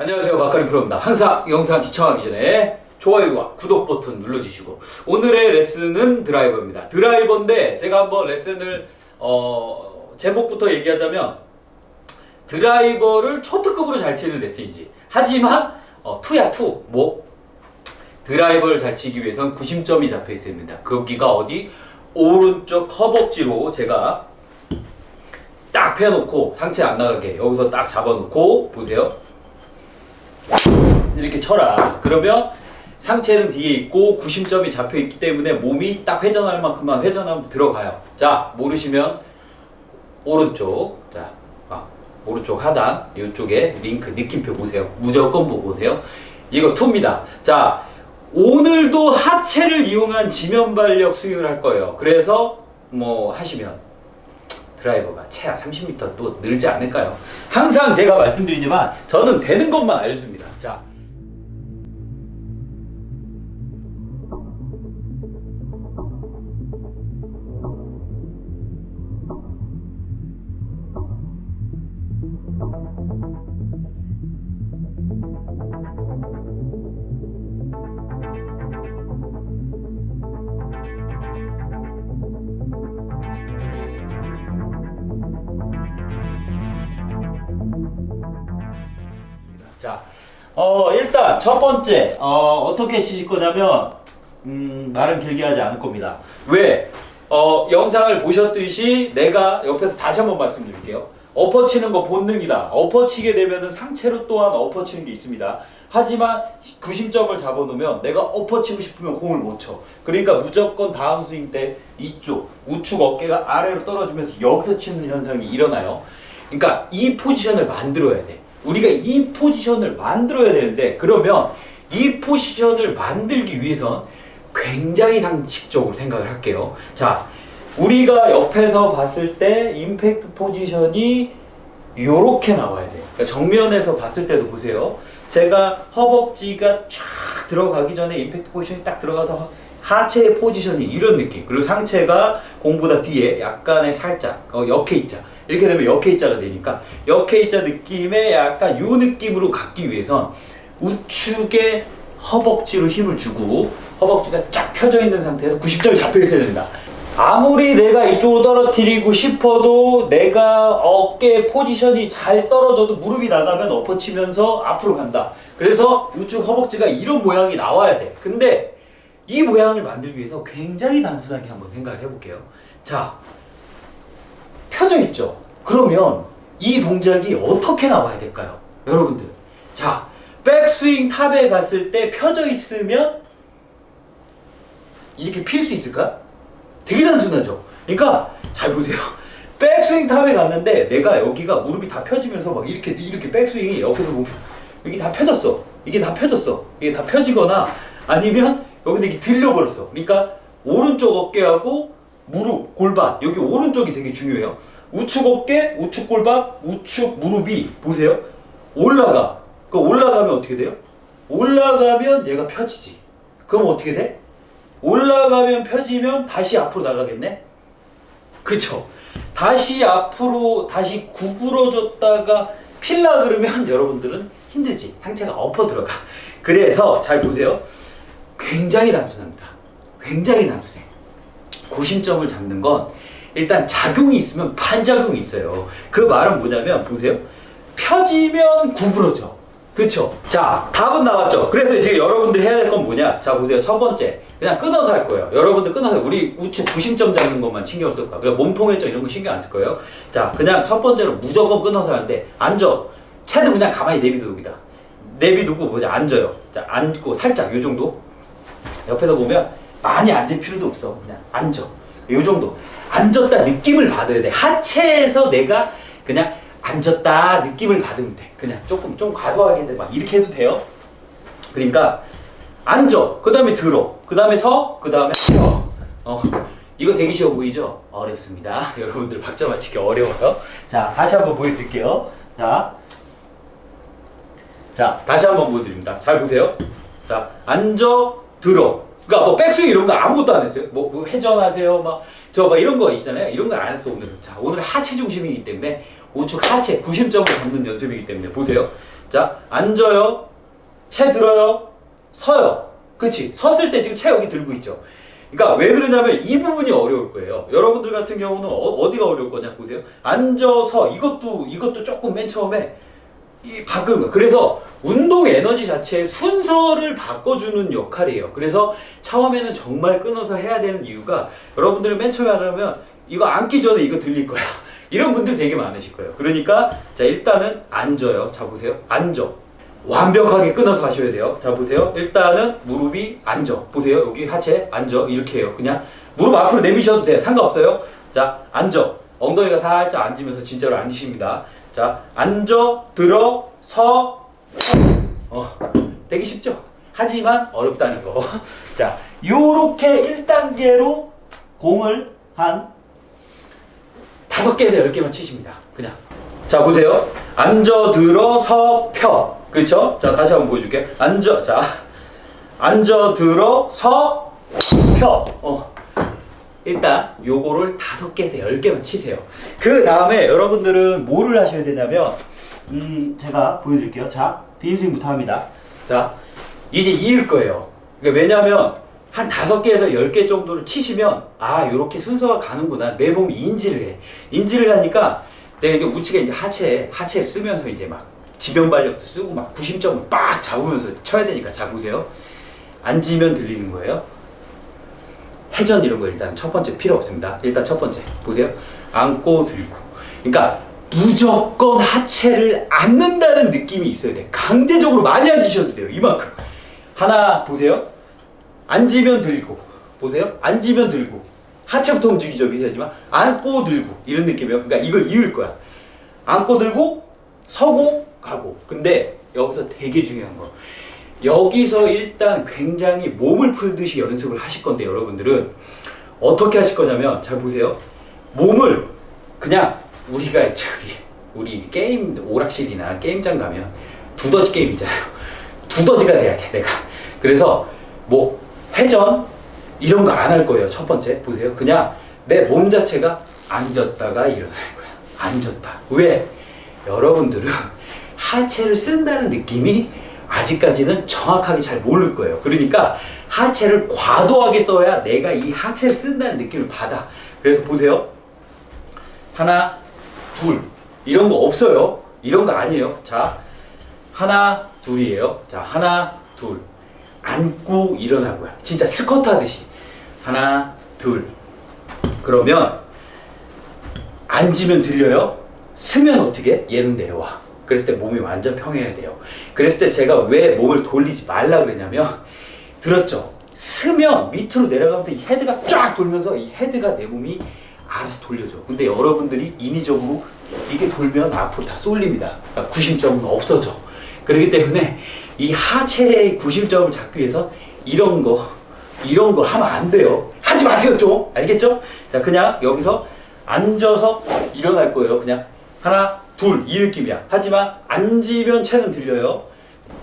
안녕하세요 마카리 프로입니다. 항상 영상 시청하기 전에 좋아요와 구독 버튼 눌러주시고 오늘의 레슨은 드라이버입니다. 드라이버인데 제가 한번 레슨을 어, 제목부터 얘기하자면 드라이버를 초특급으로 잘 치는 레슨이지. 하지만 어, 투야 투 뭐? 드라이버를 잘 치기 위해선 구심점이 잡혀 있습니다. 거기가 어디? 오른쪽 허벅지로 제가 딱 펴놓고 상체 안 나가게 여기서 딱 잡아놓고 보세요. 이렇게 쳐라. 그러면 상체는 뒤에 있고 구심점이 잡혀 있기 때문에 몸이 딱 회전할 만큼만 회전하면 들어가요. 자 모르시면 오른쪽 자 아, 오른쪽 하단 이쪽에 링크 느낌표 보세요. 무조건 보고 오세요. 이거 투입니다. 자 오늘도 하체를 이용한 지면 발력 수행을 할 거예요. 그래서 뭐 하시면 드라이버가 최하 30m 또 늘지 않을까요? 항상 제가 말씀드리지만 저는 되는 것만 알려줍니다. 자. 자, 어 일단 첫 번째 어 어떻게 치실 거냐면 음 말은 길게 하지 않을 겁니다. 왜? 어 영상을 보셨듯이 내가 옆에서 다시 한번 말씀드릴게요. 엎어치는 거 본능이다. 엎어치게 되면은 상체로 또한 엎어치는 게 있습니다. 하지만 구심점을 잡아놓으면 내가 엎어치고 싶으면 공을 못 쳐. 그러니까 무조건 다음 스윙 때 이쪽 우측 어깨가 아래로 떨어지면서 여기서 치는 현상이 일어나요. 그러니까 이 포지션을 만들어야 돼. 우리가 이 포지션을 만들어야 되는데 그러면 이 포지션을 만들기 위해선 굉장히 상식적으로 생각을 할게요. 자, 우리가 옆에서 봤을 때 임팩트 포지션이 요렇게 나와야 돼요. 그러니까 정면에서 봤을 때도 보세요. 제가 허벅지가 쫙 들어가기 전에 임팩트 포지션이 딱 들어가서 하체의 포지션이 이런 느낌. 그리고 상체가 공보다 뒤에 약간의 살짝 어, 역해 있자. 이렇게 되면 역해 있자가 되니까 역해 있자 느낌의 약간 요 느낌으로 갖기 위해선 우측에 허벅지로 힘을 주고 허벅지가 쫙 펴져 있는 상태에서 90점이 잡혀 있어야 된다. 아무리 내가 이쪽으로 떨어뜨리고 싶어도 내가 어깨 포지션이 잘 떨어져도 무릎이 나가면 엎어치면서 앞으로 간다. 그래서 우측 허벅지가 이런 모양이 나와야 돼. 근데 이 모양을 만들기 위해서 굉장히 단순하게 한번 생각을 해볼게요. 자, 펴져 있죠. 그러면 이 동작이 어떻게 나와야 될까요? 여러분들. 자, 백스윙 탑에 갔을 때 펴져 있으면 이렇게 필 수 있을까? 되게 단순하죠. 그러니까 잘 보세요. 백스윙 탑에 갔는데 내가 여기가 무릎이 다 펴지면서 막 이렇게 이렇게 백스윙이 옆에서 보면 여기 다 펴졌어. 이게 다 펴졌어. 이게 다 펴지거나 아니면 여기서 이게 들려버렸어. 그러니까 오른쪽 어깨하고 무릎, 골반 여기 오른쪽이 되게 중요해요. 우측 어깨, 우측 골반, 우측 무릎이 보세요. 올라가. 그 올라가면 어떻게 돼요? 올라가면 얘가 펴지지. 그럼 어떻게 돼? 올라가면 펴지면 다시 앞으로 나가겠네. 그쵸? 다시 앞으로 다시 구부러졌다가 필라 그러면 여러분들은 힘들지. 상체가 엎어 들어가. 그래서 잘 보세요. 굉장히 단순합니다. 굉장히 단순해. 구심점을 잡는 건 일단 작용이 있으면 반작용이 있어요. 그 말은 뭐냐면 보세요. 펴지면 구부러져. 그쵸? 자, 답은 나왔죠? 그래서 지금 여러분들 해야 될 건 뭐냐? 자, 보세요. 첫 번째. 그냥 끊어서 할 거예요. 여러분들 끊어서 우리 우측 구심점 잡는 것만 신경 쓸 거야. 그래, 몸통 회전 이런 거 신경 안 쓸 거예요. 자, 그냥 첫 번째로 무조건 끊어서 하는데, 앉아. 채도 그냥 가만히 내비두고 여기다. 내비두고 뭐냐? 앉아요. 자, 앉고 살짝 요 정도. 옆에서 보면 많이 앉을 필요도 없어. 그냥 앉아. 요 정도. 앉았다 느낌을 받아야 돼. 하체에서 내가 그냥 앉았다 느낌을 받으면 돼. 그냥 조금 좀 과도하게 돼. 막 이렇게 해도 돼요. 그러니까 앉아. 그 다음에 들어. 그 다음에 서. 그 다음에 펴. 어. 이거 되게 쉬워 보이죠? 어렵습니다. 여러분들 박자 맞추기 어려워요. 자, 다시 한번 보여드릴게요. 자. 자, 다시 한번 보여드립니다. 잘 보세요. 자, 앉아, 들어. 그러니까 뭐 백스윙 이런 거 아무것도 안 했어요. 뭐, 뭐 회전하세요, 막 저 막 이런 거 있잖아요. 이런 거안 했어 오늘은. 자, 오늘 하체 중심이기 때문에 우측 하체 구심점을 잡는 연습이기 때문에 보세요. 자, 앉아요. 채 들어요. 서요. 그치? 섰을 때 지금 채 여기 들고 있죠. 그러니까 왜 그러냐면 이 부분이 어려울 거예요. 여러분들 같은 경우는 어, 디가 어려울 거냐 보세요. 앉아서 이것도 이것도 조금 맨 처음에 이 바꾸는 거. 그래서 운동 에너지 자체의 순서를 바꿔주는 역할이에요. 그래서 처음에는 정말 끊어서 해야 되는 이유가 여러분들은 맨 처음에 하려면 이거 앉기 전에 이거 들릴 거야. 이런 분들 되게 많으실 거예요. 그러니까 자 일단은 앉아요. 자 보세요. 앉아. 완벽하게 끊어서 하셔야 돼요. 자 보세요. 일단은 무릎이 앉아. 보세요. 여기 하체 앉아. 이렇게 해요. 그냥 무릎 앞으로 내미셔도 돼요. 상관없어요. 자 앉아. 엉덩이가 살짝 앉으면서 진짜로 앉으십니다. 자 앉아 들어 서 어, 되게 쉽죠? 하지만 어렵다는 거. 자, 요렇게 1단계로 공을 한 다섯 개에서 열 개만 치십니다. 그냥. 자, 보세요. 앉아, 들어, 서, 펴. 그쵸? 자, 다시 한번 보여줄게. 앉아, 자. 앉아, 들어, 서, 펴. 어. 일단 요거를 다섯 개에서 열 개만 치세요. 그 다음에 여러분들은 뭐를 하셔야 되냐면 음, 제가 보여드릴게요. 자, 빈스윙부터 합니다. 자, 이제 이을 거예요. 그러니까 왜냐면 한 다섯 개에서 열 개 정도를 치시면 아, 요렇게 순서가 가는구나. 내 몸이 인지를 해. 인지를 하니까 내가 이제 우측에 이제 하체, 하체를 쓰면서 이제 막 지변 발력도 쓰고 막 구심점을 빡 잡으면서 쳐야 되니까 자 보세요. 앉으면 들리는 거예요. 회전 이런 거 일단 첫 번째 필요 없습니다. 일단 첫 번째 보세요. 앉고 들고. 그러니까 무조건 하체를 앉는다는 느낌이 있어야 돼. 강제적으로 많이 앉으셔도 돼요. 이만큼. 하나 보세요. 앉으면 들고. 보세요. 앉으면 들고. 하체부터 움직이죠. 미세하지만 앉고 들고 이런 느낌이에요. 그러니까 이걸 이을 거야. 앉고 들고 서고 가고. 근데 여기서 되게 중요한 거. 여기서 일단 굉장히 몸을 풀듯이 연습을 하실 건데 여러분들은 어떻게 하실 거냐면 잘 보세요. 몸을 그냥 우리가 저기 우리 게임 오락실이나 게임장 가면 두더지 게임 있잖아요. 두더지가 돼야 돼 내가. 그래서 뭐 회전 이런 거 안 할 거예요. 첫 번째 보세요. 그냥 내 몸 자체가 앉았다가 일어나는 거야. 앉았다. 왜? 여러분들은 하체를 쓴다는 느낌이 아직까지는 정확하게 잘 모를 거예요. 그러니까 하체를 과도하게 써야 내가 이 하체를 쓴다는 느낌을 받아. 그래서 보세요. 하나, 둘. 이런 거 없어요. 이런 거 아니에요. 자, 하나, 둘이에요. 자, 하나, 둘. 앉고 일어나고요. 진짜 스쿼트 하듯이. 하나, 둘. 그러면 앉으면 들려요. 쓰면 어떻게? 얘는 내려와. 그랬을 때 몸이 완전 평해야 돼요. 그랬을 때 제가 왜 몸을 돌리지 말라 그랬냐면 들었죠? 쓰면 밑으로 내려가면서 이 헤드가 쫙 돌면서 이 헤드가 내 몸이 알아서 돌려줘. 근데 여러분들이 인위적으로 이게 돌면 앞으로 다 쏠립니다. 그러니까 구심점은 없어져. 그렇기 때문에 이 하체의 구심점을 잡기 위해서 이런 거, 이런 거 하면 안 돼요. 하지 마세요, 좀. 알겠죠? 자, 그냥 여기서 앉아서 일어날 거예요. 그냥 하나, 둘, 이 느낌이야. 하지만 앉으면 채는 들려요.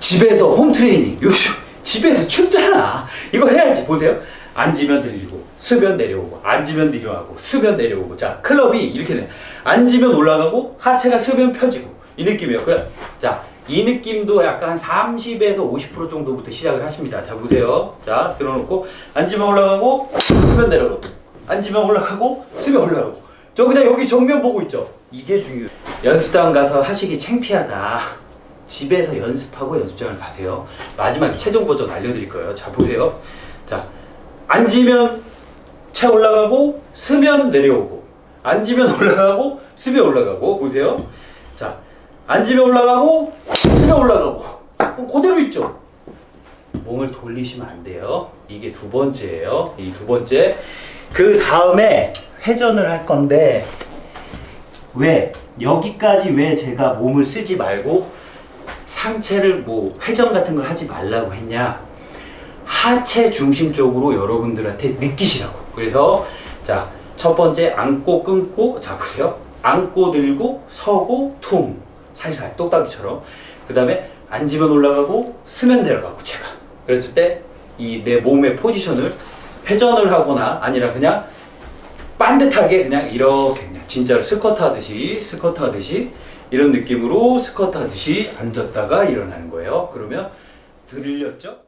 집에서 홈 트레이닝. 요즘 집에서 춥잖아. 이거 해야지. 보세요. 앉으면 들리고, 쓰면 내려오고, 앉으면 내려가고, 쓰면 내려오고. 자, 클럽이 이렇게 돼. 앉으면 올라가고, 하체가 쓰면 펴지고. 이 느낌이에요. 그래. 자, 이 느낌도 약간 30에서 50% 정도부터 시작을 하십니다. 자, 보세요. 자, 들어놓고, 앉으면 올라가고, 쓰면 내려가고. 앉으면 올라가고, 쓰면 올라가고. 저 그냥 여기 정면 보고 있죠? 이게 중요해요. 연습장 가서 하시기 창피하다. 집에서 연습하고 연습장을 가세요. 마지막에 최종 버전 알려드릴 거예요. 자, 보세요. 자, 앉으면 채 올라가고, 쓰면 내려오고. 앉으면 올라가고, 쓰면 올라가고. 보세요. 자, 앉으면 올라가고, 쓰면 올라가고. 그럼 그대로 있죠? 몸을 돌리시면 안 돼요. 이게 두 번째예요. 이 두 번째. 그 다음에 회전을 할 건데, 왜 여기까지 왜 제가 몸을 쓰지 말고 상체를 뭐 회전 같은 걸 하지 말라고 했냐? 하체 중심적으로 여러분들한테 느끼시라고. 그래서 자 첫 번째 앉고 끊고 자 보세요. 앉고 들고 서고 퉁. 살살 똑딱이처럼. 그 다음에 앉으면 올라가고 쓰면 내려가고 제가. 그랬을 때 이 내 몸의 포지션을 회전을 하거나 아니라 그냥 반듯하게 그냥 이렇게 진짜로 스쿼트 하듯이 스쿼트 하듯이 이런 느낌으로 스쿼트 하듯이 앉았다가 일어나는 거예요. 그러면 들렸죠?